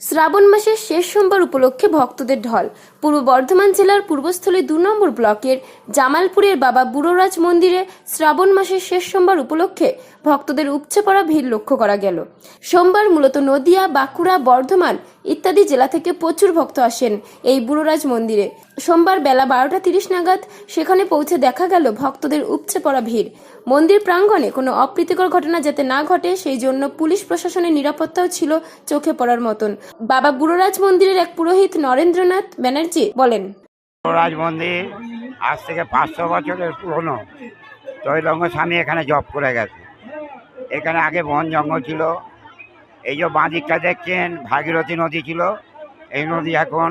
শ্রাবণ মাসের শেষ সোমবার উপলক্ষে ভক্তদের ঢল। পূর্ব বর্ধমান জেলার পূর্বস্থলী দু নম্বর ব্লকের জামালপুরের বাবা বুড়োরাজ মন্দিরে শ্রাবণ মাসের শেষ সোমবার উপলক্ষে ভক্তদের উপচে পড়া ভিড় লক্ষ্য করা গেল। সোমবার মূলত নদিয়া, বাঁকুড়া, বর্ধমান ইত্যাদি জেলা থেকে প্রচুর ভক্ত আসেন এই বুড়োরাজ মন্দিরে। সোমবার বেলা বারোটা তিরিশ নাগাদ সেখানে পৌঁছে দেখা গেল ভক্তদের উপচে পড়া ভিড়। মন্দির প্রাঙ্গণে কোনো অপ্রীতিকর ঘটনা যাতে না ঘটে, সেই জন্য পুলিশ প্রশাসনের নিরাপত্তাও ছিল চোখে পড়ার মতন। বাবা বুড়োরাজ মন্দিরের এক পুরোহিত নরেন্দ্রনাথ ব্যানার্জি বলেন রাজ মন্দির আজ থেকে পাঁচশো বছরের পুরনো। তৈলঙ্গ স্বামী এখানে জব করে গেছে। এখানে আগে বন জঙ্গল ছিল এই যে বাঁদিকটা দেখছেন, ভাগীরথী নদী ছিল, এই নদী এখন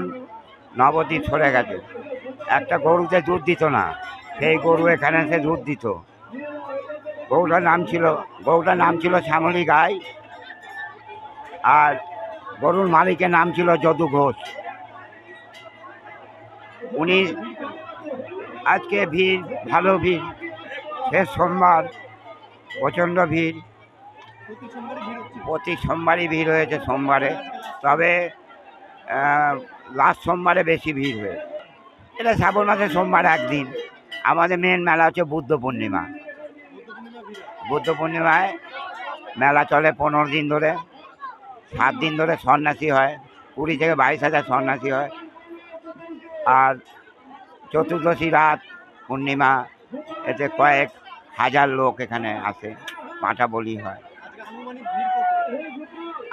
নবদ্বীপ সরে গেছে। একটা গরুতে দুধ দিত না, সেই গরু এখানে এসে দুধ দিত। গরুটার নাম ছিল, গরুটার নাম ছিল শ্যামলী গাই, আর গরুর মালিকের নাম ছিল যদু ঘোষ। উনি আজকে ভিড়, ভালো ভিড়। শেষ সোমবার, প্রচণ্ড ভিড়। প্রতি সোমবারই ভিড় হয়েছে সোমবারে। তবে লাস্ট সোমবারে বেশি ভিড় হয়েছে। এটা শ্রাবণ মাসের সোমবার একদিন। আমাদের মেন মেলা হচ্ছে বুদ্ধ পূর্ণিমা। বুদ্ধ পূর্ণিমায় মেলা চলে পনেরো দিন ধরে। সাত দিন ধরে সন্ন্যাসী হয়। কুড়ি থেকে বাইশ হাজার সন্ন্যাসী হয়। আর চতুর্দশী রাত পূর্ণিমা, এতে কয়েক হাজার লোক এখানে আসে। পাঁঠা বলি হয়।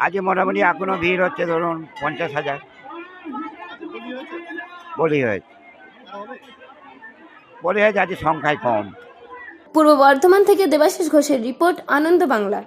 আজকে মোটামুটি এখনও ভিড় হচ্ছে ধরুন পঞ্চাশ হাজার। বলি হয়েছে। বলি হয়েছে আজকে সংখ্যায় কম। পূর্ব বর্ধমান থেকে দেবাশিস ঘোষের রিপোর্ট আনন্দ বাংলা।